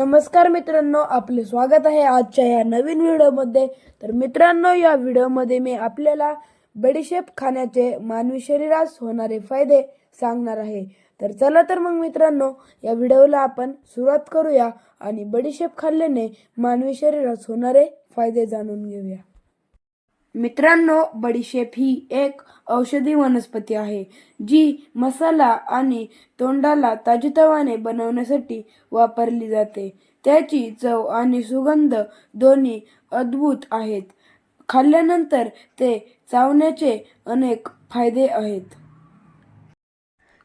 नमस्कार मित्रांनो आपले स्वागत आहे आजच्या या नवीन व्हिडिओमध्ये. तर मित्रांनो या व्हिडिओमध्ये मी आपल्याला बडीशेप खाण्याचे मानवी शरीरास होणारे फायदे सांगणार आहे. तर चला तर मग मित्रांनो या व्हिडिओला आपण सुरुवात करूया आणि बडीशेप खाल्ल्याने मानवी शरीरास होणारे फायदे जाणून घेऊया. मित्रांनो बडीशेप ही एक औषधी वनस्पती आहे जी मसाला आणि तोंडाला ताजीतवाने बनवण्यासाठी वापरली जाते. त्याची चव आणि सुगंध दोन्ही अद्भुत आहेत. खाल्ल्यानंतर ते चावण्याचे अनेक फायदे आहेत.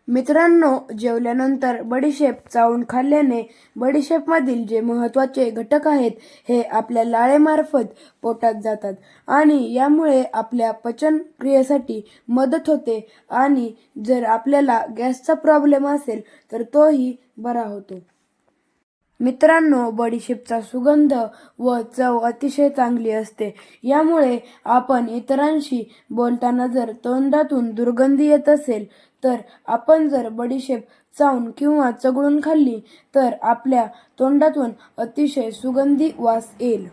मित्रांनो जेवल्यानंतर बडीशेप चावून खाल्ल्याने बडीशेपमधील जे महत्त्वाचे घटक आहेत हे आपल्या लाळेमार्फत पोटात जातात आणि यामुळे आपल्या पचन क्रियेसाठी मदत होते आणि जर आपल्याला गॅसचा प्रॉब्लेम असेल तर तोही बरा होतो. मित्रांनो बडीशेपचा सुगंध व चव अतिशय चांगली असते. यामुळे आपण इतरांशी बोलताना जर तोंडातून दुर्गंधी येत असेल तर आपण जर बडीशेप चावून किंवा चगळून खाल्ली तर आपल्या तोंडातून अतिशय सुगंधी वास येईल.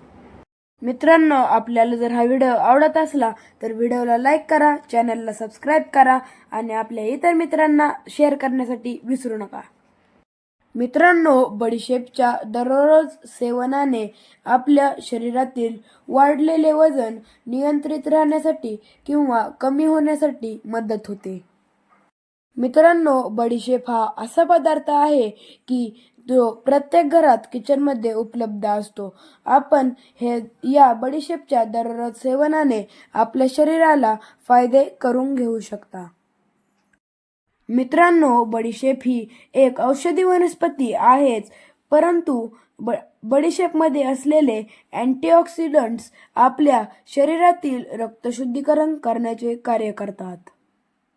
मित्रांनो आपल्याला जर हा व्हिडिओ आवडत असला तर व्हिडिओला लाईक करा चॅनलला सबस्क्राईब करा आणि आपल्या इतर मित्रांना शेअर करण्यासाठी विसरू नका. मित्रांनो बडीशेपच्या दररोज सेवनाने आपल्या शरीरातील वाढलेले वजन नियंत्रित राहण्यासाठी किंवा कमी होण्यासाठी मदत होते. मित्रांनो बडीशेप हा असा पदार्थ आहे की जो प्रत्येक घरात किचनमध्ये उपलब्ध असतो. आपण हे या बडीशेपच्या दररोज सेवनाने आपल्या शरीराला फायदे करून घेऊ शकता. मित्रांनो बडीशेप ही एक औषधी वनस्पती आहेच परंतु ब बडीशेपमध्ये असलेले अँटीऑक्सिडंट्स आपल्या शरीरातील रक्तशुद्धीकरण करण्याचे कार्य करतात.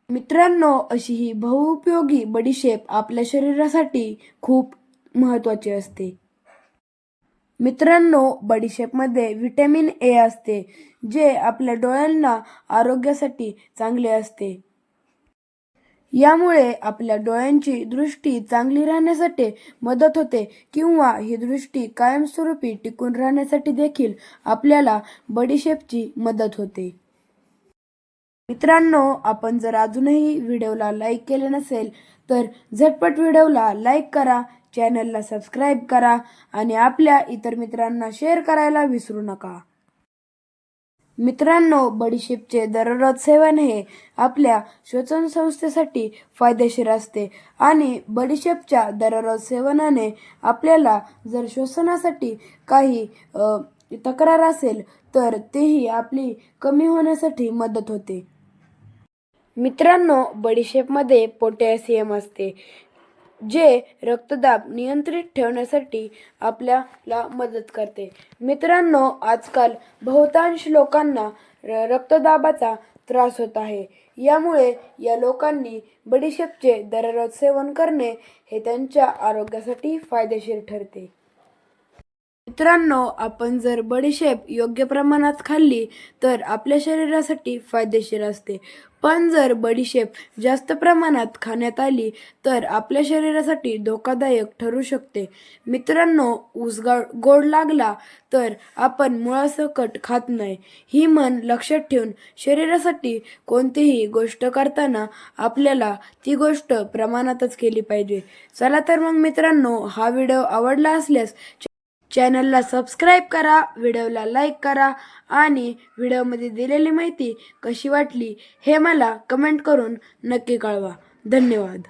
मित्रांनो अशी ही बहुउपयोगी बडीशेप आपल्या शरीरासाठी खूप महत्त्वाची असते. मित्रांनो बडीशेपमध्ये व्हिटॅमिन ए असते जे आपल्या डोळ्यांना आरोग्यासाठी चांगले असते. यामुळे आपल्या डोळ्यांची दृष्टी चांगली राहण्यासाठी मदत होते किंवा ही दृष्टी कायमस्वरूपी टिकून राहण्यासाठी देखील आपल्याला बडीशेपची मदत होते. मित्रांनो आपण जर अजूनही व्हिडिओला लाईक केले नसेल तर झटपट व्हिडिओला लाईक करा चॅनलला सबस्क्राईब करा आणि आपल्या इतर मित्रांना शेअर करायला विसरू नका. मित्रांनो बडीशेपचे दररोज सेवन हे आपल्या श्वसन संस्थेसाठी फायदेशीर असते आणि बडीशेपच्या दररोज सेवनाने आपल्याला जर श्वसनासाठी काही तक्रार असेल तर तेही आपली कमी होण्यासाठी मदत होते. मित्रांनो बडीशेपमध्ये पोटॅशियम असते. जे रक्तदाब नियंत्रित ठेवण्यासाठी आपल्याला मदत करते. मित्रांनो आजकाल बहुतांश लोकांना र- रक्तदाबाचा त्रास होत आहे. यामुळे या लोकांनी बडीशेपचे दररोज सेवन करणे हे त्यांच्या आरोग्यासाठी फायदेशीर ठरते. मित्रांनो आपण जर बडीशेप योग्य प्रमाणात खाल्ली तर आपल्या शरीरासाठी फायदेशीर असते. पण जर बडीशेप जास्त प्रमाणात खाण्यात आली तर आपल्या शरीरासाठी धोकादायक ठरू शकते. मित्रांनो उसगा गोड लागला तर आपण मुळासकट खात नाही. ही मन लक्षात ठेवून शरीरासाठी कोणतीही गोष्ट करताना आपल्याला ती गोष्ट प्रमाणातच केली पाहिजे. चला तर मग मित्रांनो हा व्हिडिओ आवडला असल्यास चॅनलला सबस्क्राईब करा व्हिडिओला लाईक करा आणि व्हिडिओमध्ये दिलेली माहिती कशी वाटली हे मला कमेंट करून नक्की कळवा. धन्यवाद.